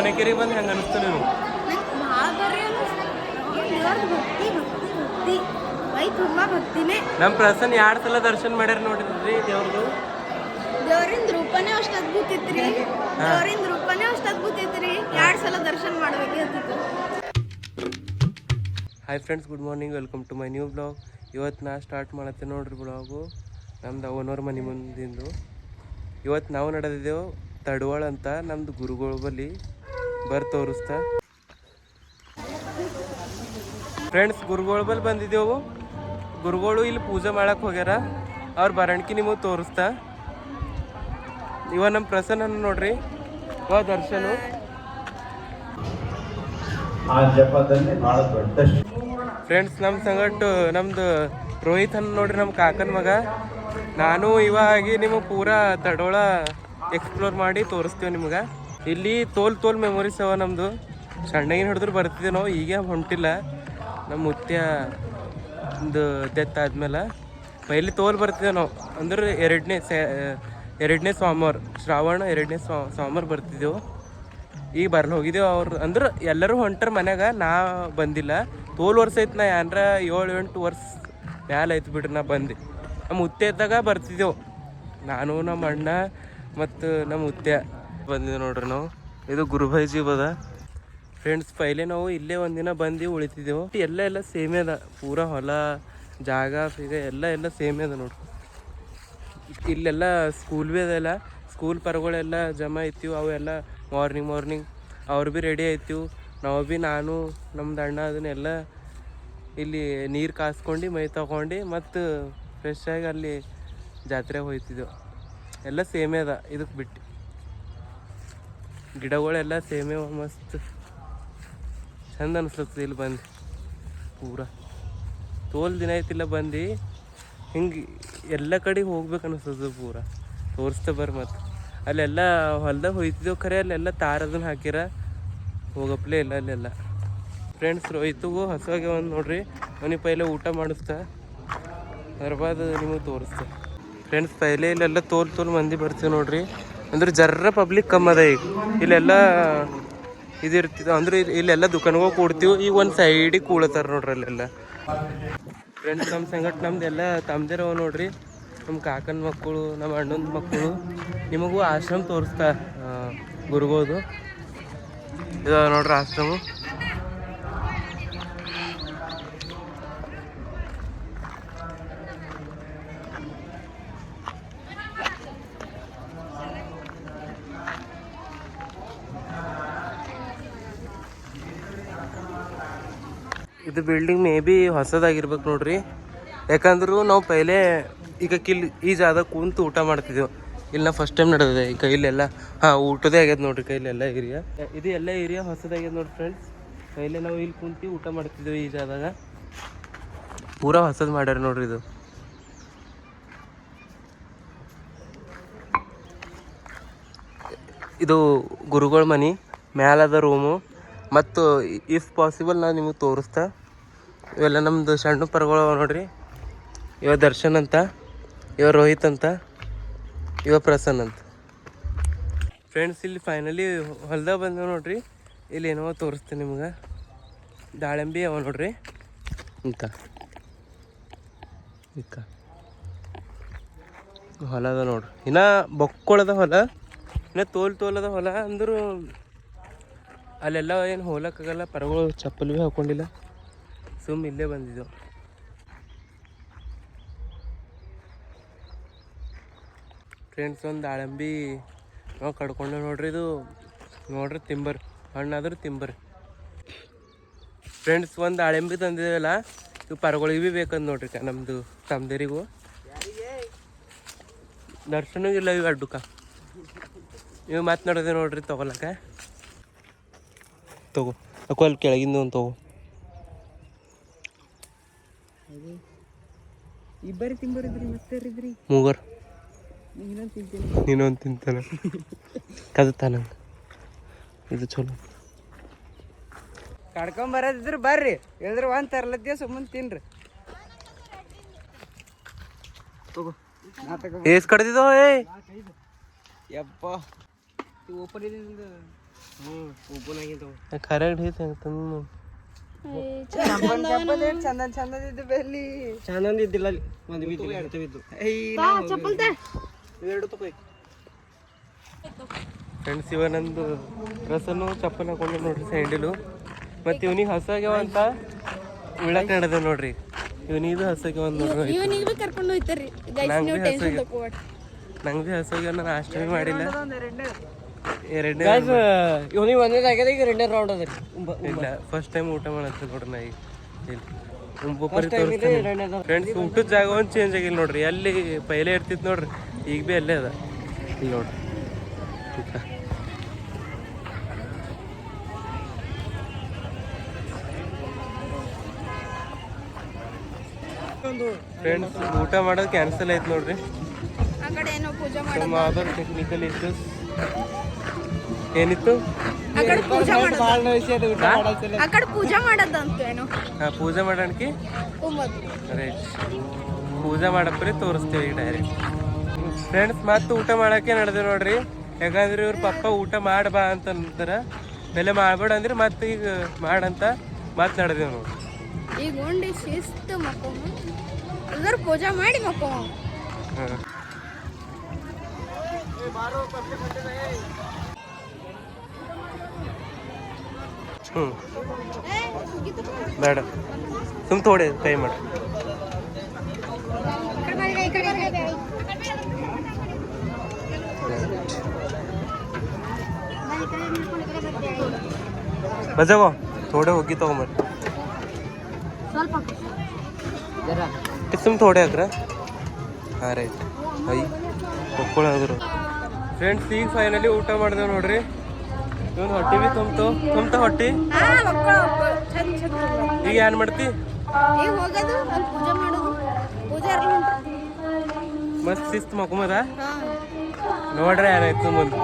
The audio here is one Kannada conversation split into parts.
ಹೊನಕೆರಿಗೆ ಬಂದು ಹೆಂಗೆ ಅನಿಸ್ತು ನೀವು ನಮ್ಮ ಪ್ರಸನ್ನ ಎರಡು ಸಲ ದರ್ಶನ ಮಾಡ್ಯಾರ ನೋಡಿದ್ರಿ ದೇವ್ರದು? ದೇವ್ರಿಂದ ರೂಪನೇ ಅಷ್ಟು ಅದ್ಭುತ ಇತ್ರಿ. ದೇವ್ರಿಂದ ರೂಪನೇ ಅಷ್ಟು ಅದ್ಭುತ ಇತ್ರಿ. ಎರಡು ಸಲ ದರ್ಶನ ಮಾಡ್ಬೇಕು hi friends good morning welcome to my new blog ಇವತ್ತು ನಾ ಸ್ಟಾರ್ಟ್ ಮಾಡತ್ತೆ ನೋಡ್ರಿ ಬ್ಲಾಗು ನಮ್ದು ಓನೋರ್ ಮನೆ ಮುಂದಿಂದು. ಇವತ್ತು ನಾವು ನಡೆದಿದ್ದೆವು ತಡವಾಳ ಅಂತ ನಮ್ದು ಗುರುಗಳ ಬಳಿ ಬರ್ ತೋರಿಸ್ತ. ಫ್ರೆಂಡ್ಸ್ ಗುರುಗಳ ಬಳಿ ಬಂದಿದ್ದೆವು. ಗುರುಗಳು ಇಲ್ಲಿ ಪೂಜೆ ಮಾಡಕ್ಕೆ ಹೋಗ್ಯಾರ. ಅವ್ರ ಬರಣಕಿ ನಿಮಗೆ ತೋರಿಸ್ತಾ. ಇವ ನಮ್ಮ ಪ್ರಸನ್ನ ನೋಡ್ರಿ. ಇವ ದರ್ಶನು. ಫ್ರೆಂಡ್ಸ್ ನಮ್ಮ ಸಂಗಟ್ಟು ನಮ್ದು ರೋಹಿತ್ ಅನ್ನ ನೋಡ್ರಿ ನಮ್ಮ ಕಾಕನ ಮಗ. ನಾನು ಇವಾಗಿ ನಿಮಗೆ ಪೂರಾ ತಡೋಳ ಎಕ್ಸ್ಪ್ಲೋರ್ ಮಾಡಿ ತೋರಿಸ್ತೀವಿ ನಿಮ್ಗೆ. ಇಲ್ಲಿ ತೋಲ್ ತೋಲ್ ಮೆಮೊರೀಸ್ ಅವ ನಮ್ಮದು ಸಣ್ಣಗಿನ ಹಿಡಿದ್ರು ಬರ್ತಿದ್ದೆ ನಾವು, ಈಗ ಹೊಂಟಿಲ್ಲ. ನಮ್ಮ ಮುತ್ಯ ಒಂದು ಡೆತ್ ಆದ್ಮೇಲೆ. ಪೈಲಿ ತೋಲ್ ಬರ್ತಿದ್ದೆ ನಾವು. ಅಂದ್ರೆ ಎರಡನೇ ಸೆ, ಎರಡನೇ ಸೋಮವಾರ ಶ್ರಾವಣ ಎರಡನೇ ಸೋ ಸೋಮವಾರ ಬರ್ತಿದ್ದೆವು. ಈಗ ಬರ್ಲಿ ಹೋಗಿದ್ದೆವು ಅವ್ರು, ಅಂದ್ರೆ ಎಲ್ಲರೂ ಹೊಂಟ್ರ ಮನ್ಯಾಗ, ನಾ ಬಂದಿಲ್ಲ. ತೋಲ್ ವರ್ಷ ಐತೆ ನಾ ಏನ್ರ ಏಳು ಎಂಟು ವರ್ಷ ಮ್ಯಾಲ ಆಯ್ತು ಬಿಡ್ರಿ ನಾ ಬಂದು. ನಮ್ಮ ಮುತ್ತೆ ಇದ್ದಾಗ ಬರ್ತಿದ್ದೆವು. ನಾನು, ನಮ್ಮ ಅಣ್ಣ ಮತ್ತು ನಮ್ಮ ಉದ್ಯ ಬಂದಿವಿ ನೋಡ್ರಿ ನಾವು. ಇದು ಗುರುಭೈಜಿ ಬದ ಫ್ರೆಂಡ್ಸ್ ಪೈಲೆ ನಾವು ಇಲ್ಲೇ ಒಂದಿನ ಬಂದು ಉಳಿತಿದ್ದೆವು. ಎಲ್ಲ ಎಲ್ಲ ಸೇಮ್ ಅದ. ಪೂರಾ ಹೊಲ, ಜಾಗ, ಫೀಗ, ಎಲ್ಲ ಎಲ್ಲ ಸೇಮ್ ಅದ ನೋಡ್ರಿ. ಇಲ್ಲೆಲ್ಲ ಸ್ಕೂಲ್ ಭೀ ಅದೆಲ್ಲ ಸ್ಕೂಲ್ ಪರಗಳೆಲ್ಲ ಜಮಾ ಇತ್ತು ಅವೆಲ್ಲ ಮಾರ್ನಿಂಗ್ ಮಾರ್ನಿಂಗ್ ಅವ್ರು ಭೀ ರೆಡಿ ಆಯ್ತಿವು. ನಾವು ಭೀ ನಾನು, ನಮ್ದು ಅಣ್ಣ ಅದನ್ನೆಲ್ಲ ಇಲ್ಲಿ ನೀರು ಕಾಸ್ಕೊಂಡು, ಮೈ ತಗೊಂಡು ಮತ್ತು ಫ್ರೆಶ್ ಆಗಿ ಅಲ್ಲಿ ಜಾತ್ರೆಗೆ ಹೋಯ್ತಿದ್ದೆವು. ಎಲ್ಲ ಸೇಮೇ ಅದ ಇದಕ್ಕೆ ಬಿಟ್ಟು. ಗಿಡಗಳೆಲ್ಲ ಸೇಮೇ ಮಸ್ತ್. ಚಂದ ಅನಿಸ್ಲತ್ತದ ಇಲ್ಲಿ ಬಂದು. ಪೂರ. ತೋಲ್ ದಿನ ಐತಿಲ್ಲ ಬಂದು, ಹಿಂಗೆ ಎಲ್ಲ ಕಡೆ ಹೋಗ್ಬೇಕು ಅನಿಸ್ತದ ಪೂರ. ತೋರಿಸ್ತಾ ಬರ್ರಿ ಮತ್ತೆ ಅಲ್ಲೆಲ್ಲ ಹೊಲ್ದಾಗ ಹೋಯ್ತಿದ್ದೆವು ಖರೆ, ಅಲ್ಲೆಲ್ಲ ತಾರದನ್ನ ಹಾಕಿರ ಹೋಗಪ್ಲೆ ಇಲ್ಲ ಅಲ್ಲೆಲ್ಲ. ಫ್ರೆಂಡ್ಸ್ ರೋಯ್ತುಗೂ ಹಸುವಾಗೆ ಒಂದು ನೋಡ್ರಿ. ಅವನಿಗೆ ಪೈಲೆ ಊಟ ಮಾಡಿಸ್ತಾ. ಅದ್ರ ಬಾದ್ ನಿಮಗೆ ತೋರಿಸ್ತಾ ಫ್ರೆಂಡ್ಸ್ ಪೈಲೆ ಇಲ್ಲೆಲ್ಲ ತೋಲ್ ತೋಲ್ ಮಂದಿ ಬರ್ತೀವಿ ನೋಡ್ರಿ. ಅಂದ್ರೆ ಜರ್ರ ಪಬ್ಲಿಕ್ ಕಮ್ಮಿ ಅದ ಈಗ. ಇಲ್ಲೆಲ್ಲ, ಇದು ಇರ್ತಿದ್ವು ಅಂದ್ರೆ ಇಲ್ಲಿ- ಇಲ್ಲೆಲ್ಲ ದುಕಾನ್ಗಳು ಕೂಡ್ತೀವಿ, ಈಗ ಒಂದು ಸೈಡಿಗೆ ಕೂಳತ್ತಾರ ನೋಡ್ರಿ ಅಲ್ಲೆಲ್ಲ. ಫ್ರೆಂಡ್ಸ್ ನಮ್ಮ ಸಂಗಟ ನಮ್ದು ಎಲ್ಲ ತಮ್ದಿರವ ನೋಡ್ರಿ. ನಮ್ಮ ಕಾಕನ ಮಕ್ಕಳು ನಮ್ಮ ಅಣ್ಣನ ಮಕ್ಕಳು. ನಿಮಗೂ ಆಶ್ರಮ ತೋರಿಸ್ತಾ ಗುರುಗೋದು. ಇದು ನೋಡ್ರಿ ಆಶ್ರಮ. ಇದು ಬಿಲ್ಡಿಂಗ್ ಮೇ ಬಿ ಹೊಸದಾಗಿರ್ಬೇಕು ನೋಡ್ರಿ. ಯಾಕಂದ್ರೆ ನಾವು ಪೈಲೆ ಈಗ ಕಿಲ್ ಈ ಜಾಗ ಕುಂತು ಊಟ ಮಾಡ್ತಿದ್ದೆವು. ಇಲ್ಲಿ ನಾವು ಫಸ್ಟ್ ಟೈಮ್ ನಡೆದಿದೆ ಈಗ ಇಲ್ಲೆಲ್ಲ ಹಾಂ, ಊಟದೇ ಆಗ್ಯದ ನೋಡ್ರಿ, ಕೈಲೆಲ್ಲ ಏರಿಯಾ ಇದು ಎಲ್ಲ ಏರಿಯಾ ಹೊಸದಾಗ್ಯದ ನೋಡ್ರಿ ಫ್ರೆಂಡ್ಸ್ ಪೈಲೆ ನಾವು ಇಲ್ಲಿ ಕುಂತು ಊಟ ಮಾಡ್ತಿದ್ದೆವು ಈ ಜಾಗದಾಗ. ಪೂರ ಹೊಸದು ಮಾಡ್ಯಾರ ನೋಡ್ರಿ ಇದು. ಇದು ಗುರುಗಳ ಮನೆ, ಮ್ಯಾಲದ ರೂಮು ಮತ್ತು ಇಫ್ ಪಾಸಿಬಲ್ ನಾನು ನಿಮಗೆ ತೋರಿಸ್ತಾ. ಇವೆಲ್ಲ ನಮ್ಮದು ಸಣ್ಣ ಪರಗಳು ನೋಡ್ರಿ. ಇವ ದರ್ಶನ್ ಅಂತ, ಇವ ರೋಹಿತ್ ಅಂತ, ಇವ ಪ್ರಸನ್ನ ಅಂತ. ಫ್ರೆಂಡ್ಸ್ ಇಲ್ಲಿ ಫೈನಲಿ ಹೊಲ್ದಾಗ ಬಂದವು ನೋಡ್ರಿ. ಇಲ್ಲಿ ಏನೋ ತೋರಿಸ್ತೀನಿ ನಿಮ್ಗೆ. ದಾಳಿಂಬೆ ಅವ ನೋಡ್ರಿ. ಅಂತ ಇಕ್ಕ ಹೊಲ ಅದ ನೋಡ್ರಿ. ಇನ್ನ ಬೊಕ್ಕೊಳದ ಹೊಲ. ಇನ್ನ ತೋಲ್ ತೋಲದ ಹೊಲ ಅಂದ್ರು ಅಲ್ಲೆಲ್ಲ ಏನು ಹೋಲಕ್ಕಾಗಲ್ಲ. ಪರಗಳು ಚಪ್ಪಲ್ ಭೀ ಹಾಕೊಂಡಿಲ್ಲ. ಸುಮ್ ಇಲ್ಲೇ ಬಂದಿದ್ದು. ಫ್ರೆಂಡ್ಸ್ ಒಂದು ದಾಳಂಬಿ ನಾವು ಕಡ್ಕೊಂಡು ನೋಡ್ರಿ ಇದು. ನೋಡ್ರಿ ತಿಂಬರ್, ಹಣ್ಣಾದ್ರೆ ತಿಂಬರ್. ಫ್ರೆಂಡ್ಸ್ ಒಂದು ದಾಳಿಂಬಿ ತಂದಿದ್ದೇವಲ್ಲ ಇವು ಪರಗಳಿಗೆ ಭೀ ಬೇಕಂದು ನೋಡ್ರಿ ನಮ್ಮದು ತಮ್ದೇರಿಗೂ. ದರ್ಶನಗಿಲ್ಲ ಇವು ಅಡ್ಡುಕ. ಇವು ಮತ್ತೆ ನೋಡಿದೆ ನೋಡ್ರಿ ತಗೊಳಕ ತಗೋ ಅಕ್ಕೋ ಅಲ್ಲಿ ಕೆಳಗಿಂದ ಒಂದು ತಗೋ. ಇಬ್ಬರಿ ತಿಂಬರಿದ್ರಿ ಮತ್ತೆ ಮೂವರು ಮೂಗರ್. ಇನ್ನೊಂದು ತಿಂತೀನಿ. ನೀನೊಂದು ತಿಂತಾನ. ಕದತಾನ ಇದು ಚಲೋ. ಕಡ್ಕೊಂಡ್ ಬರೋದಿದ್ರು ಬರ್ರಿ. ಇಲ್ದ್ರ ಒಂದ್ ತರ್ಲದ್ದೆ ಸುಮ್ಮನೆ ತಿನ್ರಿ. ತಗೋ ಏಸ್ ಕಡ್ದಿದ್ದೋ ಏ? ಯಪ್ಪ. ಓಪನ್ ಇದೆ ಖರೆ ಓಪನ್ ತಂದು ಕರೆಕ್ಟ್ ಚಂಪನ್ ಏನ್ ಚಂದ. ಇದ್ದು ಬೆಲ್ಲಿ. ಇದ್ದಿಲ್ಲ ಅಲ್ಲಿ. ಒಂದು ಬಿದ್ದು ಎರಡು ಬಿದ್ದು ಚಪ್ಪಲ್ ಎರಡು ಫ್ರೆಂಡ್ಸ್ ಇವ ನಂದು ಡ್ರೆಸ್ಸನ್ನು ಚಪ್ಪಲ್ ಹಾಕೊಂಡೆ ನೋಡ್ರಿ ಸ್ಯಾಂಡಲು ಮತ್ತು ಇವನಿಗೆ ಹಸಾಗ್ಯಾವ ಅಂತ ಉಳಕ್ ನಡೆದ ನೋಡ್ರಿ. ಇವನಿದು ಹಸಾಗ್ಯಾವ ಅಂತ ನೋಡ್ರಿ. ಇವನಿಗೂ ಕರ್ಕೊಂಡು ಹೋಯ್ತಾರ್ರಿ ನಂಗ್ ಭೀ ಹಸಾಗ್ಯಾವ. ನಾನು ಅಷ್ಟೇ ಮಾಡಿಲ್ಲ. ಎರಡನೇ ಗಾಯ್ಸ್ ಇವನಿಗೆ ಒಂದೇ ಆಗ್ಯದ ಈಗ ಎರಡನೇ ರೌಂಡ್ ಅದ. ಇಲ್ಲ ಫಸ್ಟ್ ಟೈಮ್ ಊಟ ಮಾಡತ್ತ ನೋಡ್ರಿ ನಾ ಈಗ. ಫ್ರೆಂಡ್ಸ್ ಊಟದ ಜಾಗ ಒಂದು ಚೇಂಜ್ ಆಗಿಲ್ಲ ನೋಡ್ರಿ. ಅಲ್ಲಿ ಪೈಲೆ ಇರ್ತಿತ್ತು ನೋಡ್ರಿ. ಈಗ ಭೀ ಅಲ್ಲೇ ಅದ. ಇಲ್ಲಿ ನೋಡ್ರಿ. ಊಟ. ಫ್ರೆಂಡ್ಸ್ ಊಟ ಮಾಡೋದು ಕ್ಯಾನ್ಸಲ್ ಆಯ್ತು ನೋಡ್ರಿ. ಆ ಏನೋ ಪೂಜೆ ನಮ್ಮ ಅದರ್ ಟೆಕ್ನಿಕಲ್ ಇಶ್ಯೂಸ್ ಏನಿತ್ತು? ಆ ಕಡೆ ಪೂಜೆ ಮಾಡೋದು. ಭಾಳ ವಿಷಯ ಅದು ಆ ಕಡೆ ಪೂಜೆ ಮಾಡೋದಂತ ಏನೋ? ಪೂಜೆ ಮಾಡೋಣಕಿ ರೈಟ್ ಪೂಜೆ ಮಾಡಪ್ರಿ ತೋರಿಸ್ತೀವಿ ಈಗ ಡೈರೆಕ್ಟ್ ಫ್ರೆಂಡ್ಸ್ ಮತ್ತೆ ಊಟ ಮಾಡಕ್ಕೆ ನಡೆದೆ ನೋಡ್ರಿ. ಯಾಕಂದ್ರೆ ಇವ್ರ ಪಪ್ಪ ಊಟ ಮಾಡ ಬಾ ಅಂತ ಅಂತಾರ. ಬೆಲೆ ಮಾಡ್ಬೇಡ ಅಂದ್ರೆ ಮತ್ತೆ ಈಗ ಮಾಡಂತ ಮತ್ತೆ ನಡೆದೇವ್ ನೋಡ್ರಿ ಈಗ ಉಂಡಿ ಶಿಸ್ತು ಎಲ್ಲರೂ ಪೂಜೆ ಮಾಡಿ ಮಕ್ಕೊಮ್ಮ. ಹ್ಞೂ ಬೇಡ. ಸುಮ್ ತೋಡೆ, ಕೈ ಮಾಡಿ. ಬಜಾವ ಥೋಡೆ ಹೋಗಿ ತಗೊಂಬರ್ರಿ ಸುಮ್ ತೋಡೆ ಹಾಕ್ರ? ಹಾಂ ರೈಟ್. ಐ ಒಪ್ಕೊಳ್ಳೋದ್ರು ಫ್ರೆಂಡ್ಸ್ ಈಗ ಫೈನಲಿ ಊಟ ಮಾಡಿದೆವು ನೋಡ್ರಿ. ಇವನು ಹೊಟ್ಟಿ ಬಿ ತುಂಬ್ತು. ತುಂಬ್ತ ಹೊಟ್ಟಿ? ಈಗ ಏನ್ ಮಾಡ್ತಿ? ಮಸ್ತ್ ಶಿಸ್ತು ಮಕ್ಕಮದ ನೋಡ್ರಿ ಏನಾಯ್ತು ಮುಂದೆ.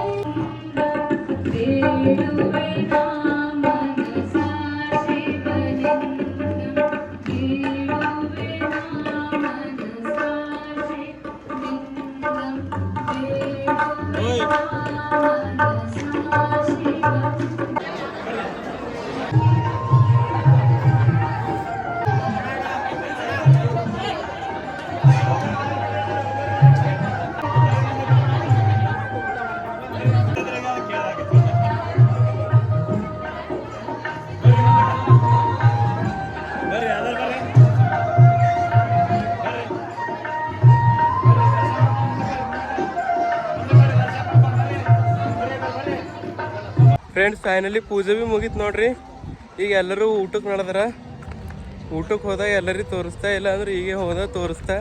ಫ್ರೆಂಡ್ಸ್ ಫೈನಲಿ ಪೂಜೆ ಭೀ ಮುಗೀತು ನೋಡ್ರಿ. ಈಗ ಎಲ್ಲರೂ ಊಟಕ್ಕೆ ನಡೆದಾರ. ಊಟಕ್ಕೆ ಹೋದಾಗ ಎಲ್ಲರಿಗೆ ತೋರಿಸ್ತಾ ಇಲ್ಲ ಅಂದ್ರೆ ಹೀಗೆ ಹೋದ ತೋರಿಸ್ತಾ.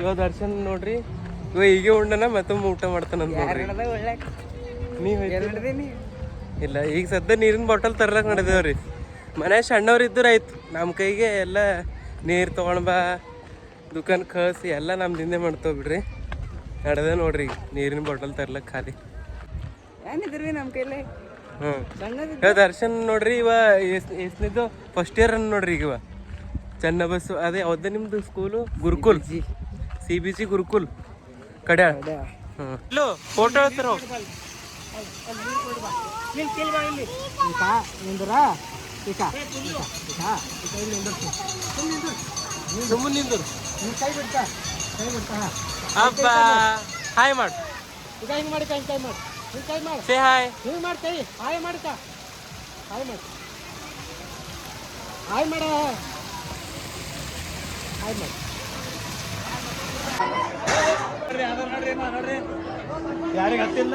ಇವಾಗ ದರ್ಶನ್ ನೋಡ್ರಿ. ಇವಾಗ ಹೀಗೆ ಉಂಡನ ಮತ್ತೊಮ್ಮೆ ಊಟ ಮಾಡ್ತಾನ ನೋಡ್ರಿ. ಹಿಡ್ದೀನಿ ಇಲ್ಲ ಈಗ ಸದ್ಯ ನೀರಿನ ಬಾಟಲ್ ತರ್ಲಕ್ ನಡೆದೇವ್ರಿ. ಮನೆ ಸಣ್ಣವ್ರು ಇದ್ರೆ ಆಯ್ತು. ನಮ್ಮ ಕೈಗೆ ಎಲ್ಲ ನೀರು ತೊಗೊಂಡ್ ಬಾ ದುಕಾನ್ ಕಳ್ಸಿ ಎಲ್ಲ ನಮ್ದಿಂದೆ ಮಾಡ್ತೇವೆ ಬಿಡ್ರಿ. ನಡೆದ ನೋಡ್ರಿ ಈಗ ನೀರಿನ ಬಾಟಲ್ ತರ್ಲಕ್ ಖಾಲಿ. ಏನಿದ್ರಿ ನಮ್ಮ ಕೈಲಿ? ಹ್ಞೂ. ದರ್ಶನ್ ನೋಡ್ರಿ ಇವ ಎಷ್ಟನಿದ್ದು ಫಸ್ಟ್ ಇಯರ್ ಅನ್ ನೋಡ್ರಿ ಈಗ ಇವ. ಚೆನ್ನ ಬಸ್ಸು ಅದೇ ಅದ ನಿಮ್ದು school Gurukul. C B C Gurukul. ಕಡೆ ಹ್ಞೂ. ಫೋಟೋ ಹೇಳ್ತಾರ ಸುಮ್ಮನೆ ನಿಂದ್ರು. ಹಾಯ್ ಮಾಡು. ಈಗ ಹಿಂಗೆ ಮಾಡಿ ಕೈ ಕೈ ಮಾಡಿ. ಹಿಂಗೆ ಕೈ ಮಾಡಿ ಸೇ ಹಾಯ್ ನೀವು ಮಾಡಿ ಕೈ ಹಾಯ್ ಮಾಡ್ಕ. ಹಾಯ್ ಮಾಡಿ. ಹಾಯ್ ಮಾಡ. ಹಾಯ್ ಮಾಡಿ ಯಾರಿಗೆ ಹತ್ತಿಲ್ಲ?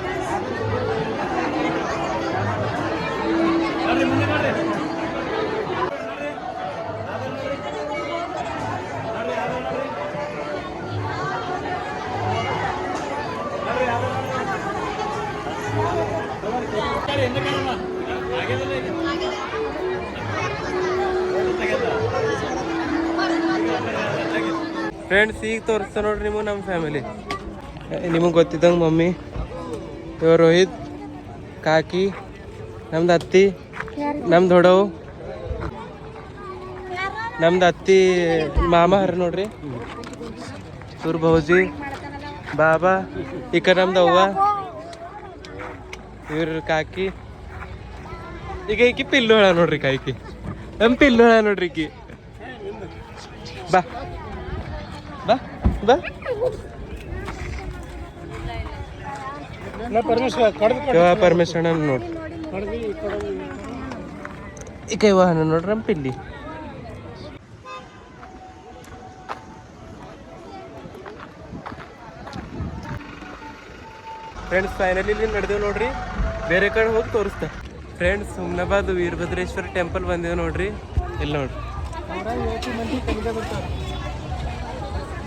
ಫ್ರೆಂಡ್ಸ್ ಈಗ ತೋರಿಸ್ತಾ ನೋಡ್ರಿ ನಿಮಗೆ ನಮ್ಮ ಫ್ಯಾಮಿಲಿ ನಿಮಗೆ ಗೊತ್ತಿದ್ದಂಗೆ ಮಮ್ಮಿ ಇವ ರೋಹಿತ್, ಕಾಕಿ, ನಮ್ದು ಅತ್ತಿ, ನಮ್ದು ಹೊಡವು ನಮ್ದು ಅತ್ತಿ ಮಾಮ ಹರ ನೋಡ್ರಿ. ಸೂರ್ ಭೌಜಿ, ಬಾಬಾ ಈಕ ನಮ್ದು ಅವ್ವ, ಇವ್ರ ಕಾಕಿ. ಈಗ ಈಕಿ ಪಿಲ್ಲು ಹೇಳ ನೋಡ್ರಿ ಕಾಕಿ. ನಮ್ಮ ಪಿಲ್ಲು ಹೇಳ ನೋಡ್ರಿ ಈಕಿ. ಬಾ. ಇವ ಪರಮೇಶ್ವರ ನೋಡ್ರಿ ಈಗ ಇವ ಹಣ್ಣು ನೋಡ್ರಿ ನಮ್ಮ ಪಿಲ್ಲಿ ಫ್ರೆಂಡ್ಸ್ ಫೈನಲಿ ಇಲ್ಲಿ ನಡೆದೇವು ನೋಡ್ರಿ. ಬೇರೆ ಕಡೆ ಹೋಗಿ ತೋರಿಸ್ತ. ಫ್ರೆಂಡ್ಸ್ ಹುಮ್ನಾಬಾದ್ ವೀರಭದ್ರೇಶ್ವರ ಟೆಂಪಲ್ ಬಂದೇವು ನೋಡ್ರಿ. ಇಲ್ಲಿ ನೋಡ್ರಿ.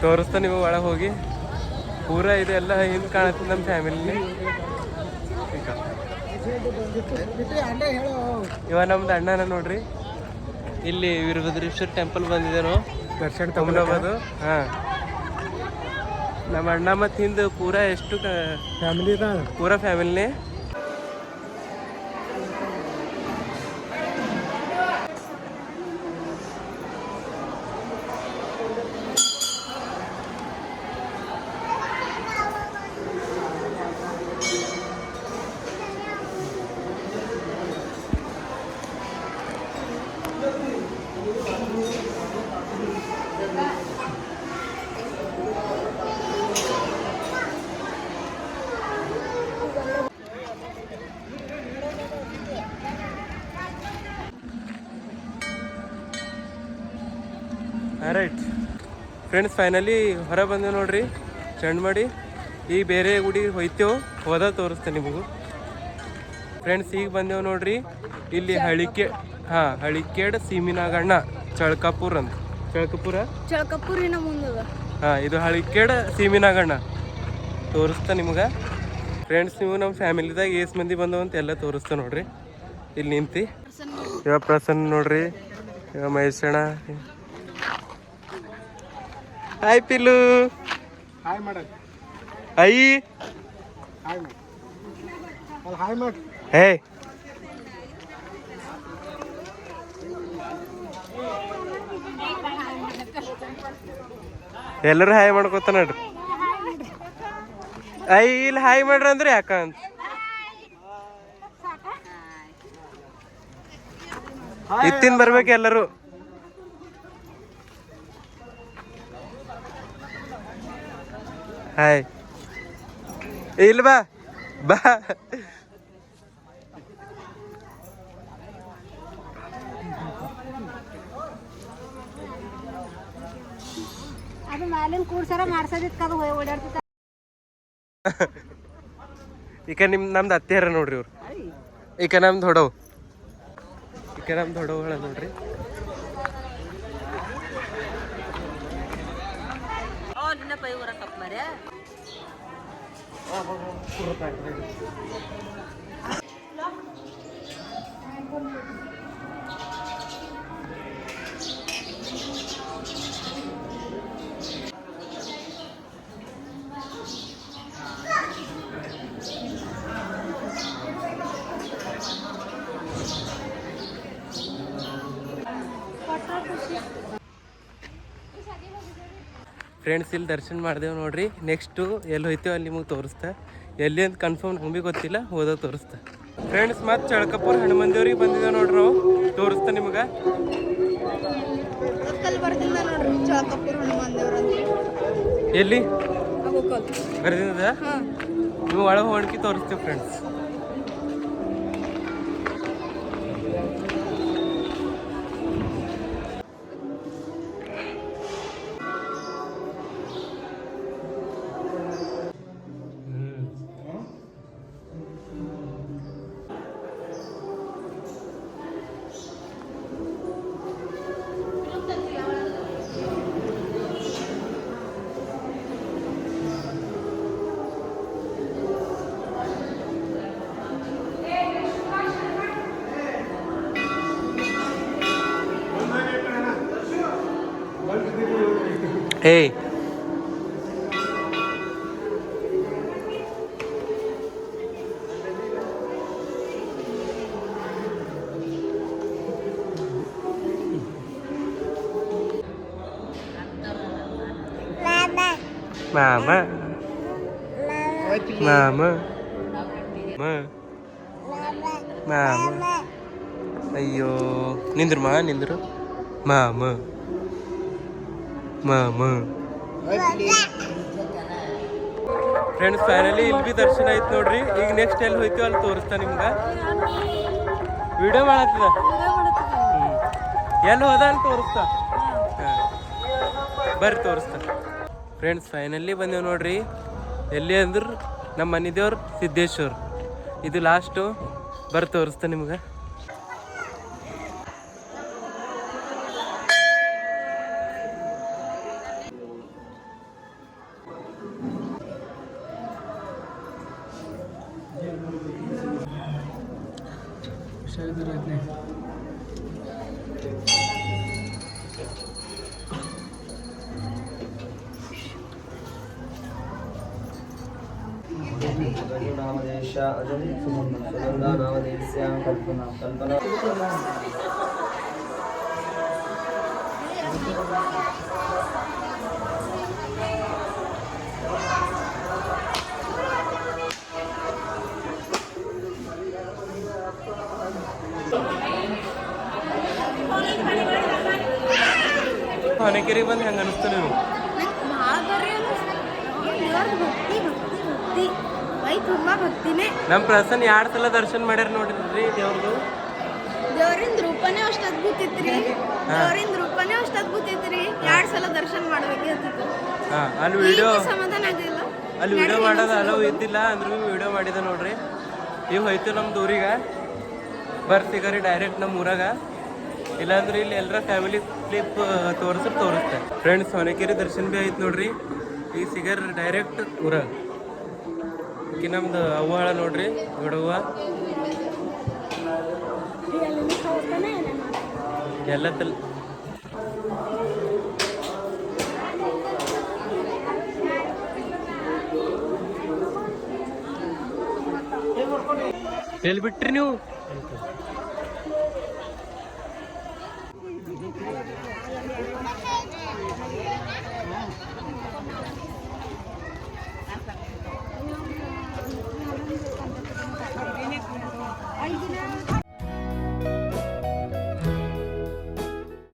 ತೋರಿಸ್ತಾ ನೀವು ಒಳಗೆ ಹೋಗಿ. ಪೂರ ಇದೆಲ್ಲ ಹಿಂದೆ ಕಾಣತ್ತೆ ನಮ್ಮ ಫ್ಯಾಮಿಲಿ ಇವ ನಮ್ದು ಅಣ್ಣನ ನೋಡ್ರಿ. ಇಲ್ಲಿ ವೀರಭದ್ರೇಶ್ವರ ಟೆಂಪಲ್ ಬಂದಿದ್ದೇನು ದರ್ಶನ ತಗೊಂಡೋಗೋದು ಹಾ. ನಮ್ಮ ಅಣ್ಣ ಮತ್ತು ಹಿಂದೆ ಪೂರ ಎಷ್ಟು ಫ್ಯಾಮಿಲಿ ಪೂರ ಫ್ಯಾಮಿಲಿನೇ ರೈಟ್ ಫ್ರೆಂಡ್ಸ್ ಫೈನಲಿ ಹೊರ ಬಂದೆ ನೋಡ್ರಿ. ಚೆಂಡ್ ಮಾಡಿ. ಈಗ ಬೇರೆ ಗುಡಿ ಹೋಯ್ತೇವೆ. ಹೋದ ತೋರಿಸ್ತೇನೆ ನಿಮಗೂ. ಫ್ರೆಂಡ್ಸ್ ಈಗ ಬಂದೆವು ನೋಡ್ರಿ. ಇಲ್ಲಿ ಹಳಿಕೆ ಹಾಂ ಹಳಿಕೇಡ್ ಸೀಮಿನಾಗಣ್ಣ ಚಳ್ಕಾಪುರ್ ಅಂತ. ಚಳ್ಕಾಪುರ ಚಳಕಪುರಿನ ಹಾ ಹಾಂ ಇದು ಹಳಿಕೇಡ್ ಸೀಮಿನಾಗಣ್ಣ. ತೋರಿಸ್ತಾ ನಿಮ್ಗೆ. ಫ್ರೆಂಡ್ಸ್ ನೀವು ನಮ್ಮ ಫ್ಯಾಮಿಲಿದಾಗ ಏಸ್ ಮಂದಿ ಬಂದವು ಅಂತ ಎಲ್ಲ ತೋರಿಸ್ತಾ ನೋಡ್ರಿ. ಇಲ್ಲಿ ನಿಂತಿ. ಇವ ಪ್ರಸನ್ನ ನೋಡ್ರಿ. ಇವಾಗ ಮಹೇಶಣ್ಣ. ಹಾಯ್ ಪಿಲ್ಲು ಹಾಯ್ ಮಾಡಕ್ ಐ ಹಾಯ್ ಮಾಡ್ ಅಲ್ಲಿ ಹಾಯ್ ಮಾಡ್ ಹೇ ಎಲ್ಲರೂ ಹಾಯ್ ಮಾಡ್ಕೋತ ನೋಡ್ರಿ. ಐ ಇಲ್ಲಿ ಹಾಯ್ ಮಾಡ್ರಿ ಅಂದ್ರೆ ಯಾಕ ಅಂತ? ಇತ್ತಿನ ಬರ್ಬೇಕು ಎಲ್ಲರೂ. ಹಾಯ್ ಇಲ್ಲ ಬಾ. ಬಾ. ಅದು ಮ್ಯಾಲಿನ ಕೂಡ್ಸಾರ ಮಾಡ್ಸೋದಿತ್ತು ಅದು ಓಡಾಡ್ತಿತ್ತ ಈಗ ನಿಮ್ ನಮ್ದು ಅತ್ತೆಯರ ನೋಡ್ರಿ ಇವ್ರು. ಈಗ ನಮ್ದು ಹೊಡವ್. ಈಗ ನಮ್ದು ಹೊಡವುಗಳ ನೋಡ್ರಿ. ರೂಪಾಯಿ ಊರಕಪ್ಪ ಮರೆ ರೂಪಾಯಿ ಫ್ರೆಂಡ್ಸ್ ಇಲ್ಲಿ ದರ್ಶನ ಮಾಡಿದೆವು ನೋಡ್ರಿ. ನೆಕ್ಸ್ಟು ಎಲ್ಲಿ ಹೋಯ್ತೇವೆ ಅಲ್ಲಿ ನಿಮಗೆ ತೋರಿಸ್ತಾ. ಎಲ್ಲಿ ಅಂತ ಕನ್ಫರ್ಮ್ ನಮಗೆ ಗೊತ್ತಿಲ್ಲ ಹೋದಾಗ ತೋರಿಸ್ತಾ. ಫ್ರೆಂಡ್ಸ್ ಮತ್ತು ಚಳಕಪುರ ಹನುಮಂದೇವ್ರಿಗೆ ಬಂದಿದ್ದೇವೆ ನೋಡ್ರಿ ನಾವು. ತೋರಿಸ್ತಾ ನಿಮಗೆ. ಎಲ್ಲಿ? ಬರ್ದಿಂದ ಬರ್ದಿದ ನೀವು ಒಳಗೆ ಹೋಗಿ ತೋರಿಸ್ತೀವಿ ಫ್ರೆಂಡ್ಸ್ ಏಯ್ Mama. Mama. Mama. Mama. Ayo, nindur mana nindur? Mama. Friends finally ಇಲ್ಲಿ ಬಿ ದರ್ಶನ ಆಯ್ತು ನೋಡ್ರಿ. ಈಗ ನೆಕ್ಸ್ಟ್ ಎಲ್ಲಿ ಹೋಯ್ತು ಅಲ್ಲಿ ತೋರಿಸ್ತಾ ನಿಮ್ಗೆ. ವಿಡಿಯೋ ಮಾಡತ್ತದ ಎಲ್ಲಿ ಹೋದ ಅಲ್ಲಿ ತೋರಿಸ್ತಾ? ಬರ್ರಿ, ತೋರಿಸ್ತಾ. ಫ್ರೆಂಡ್ಸ್ ಫೈನಲಿ ಬಂದೇವು ನೋಡ್ರಿ. ಎಲ್ಲಿ ಅಂದ್ರೆ ನಮ್ಮ ಮನೆ ದೇವ್ರು ಸಿದ್ದೇಶ್ವರ್. ಇದು ಲಾಸ್ಟು ಬರ್ರಿ, ತೋರಿಸ್ತಾ ನಿಮ್ಗೆ. ನಾಮದೇಶ ಅಜಲಿ ಸುಮಂತ ಸುಗಂಧ ನಾಮದೇಶ್ಯ ಕಲ್ಪನಾ ಕಲ್ಪನಾ ಹೊನಕೆರಿಗೆ ಬಂದು ಹೆಂಗೆ ಅನಿಸ್ತು ಮೈ ತುಂಬಾ ಭಕ್ತಿನೇ. ನಮ್ಮ ಪ್ರಸನ್ನ ಎರಡು ಸಲ ದರ್ಶನ ಮಾಡ್ಯಾರ ನೋಡ್ರಿ ದೇವ್ರದು? ದೇವ್ರಿಂದ ರೂಪನೇ ಅಷ್ಟು ಅದ್ಭುತ ಇತ್ರಿ ದೇವ್ರಿಂದ ರೂಪನೇ ಅಷ್ಟು ಅದ್ಭುತ ಇತ್ರಿ ಎರಡ್ ಸಲ ದರ್ಶನ ಮಾಡ್ಬೇಕು ಹಾಂ ಅಲ್ಲಿ ವಿಡಿಯೋ ಸಮಾಧಾನ ಆಗಿಲ್ಲ ಅಲ್ಲಿ ವಿಡಿಯೋ ಮಾಡೋದು ಅಲೋ ಇದ್ದಿಲ್ಲ ಅಂದ್ರೂ ವಿಡಿಯೋ ಮಾಡಿದೆ ನೋಡ್ರಿ. ಈಗ ಹೋಯ್ತು ನಮ್ಮ ದೂರಿಗ. ಬರ್ತಿಗರಿ ಡೈರೆಕ್ಟ್ ನಮ್ಮ ಊರಾಗ. ಇಲ್ಲಾಂದ್ರೆ ಇಲ್ಲಿ ಎಲ್ಲರ ಫ್ಯಾಮಿಲಿ ಕ್ಲಿಪ್ ತೋರಿಸ್ರೆ ತೋರಿಸ್ತಾರೆ ಫ್ರೆಂಡ್ಸ್ ಹೊನಕೇರಿ ದರ್ಶನ ಭೀ ಆಯ್ತು ನೋಡ್ರಿ. ಈಗ ಸಿಗರ್ ಡೈರೆಕ್ಟ್ ಊರಾಗ. ಈಗ ನಮ್ದು ಹೂವಾಳ ನೋಡ್ರಿ ದೊಡ್ಡವ್ವ ಎಲ್ಲ ತಲ್ ಎಲ್ಲಿ ಬಿಟ್ರಿ ನೀವು?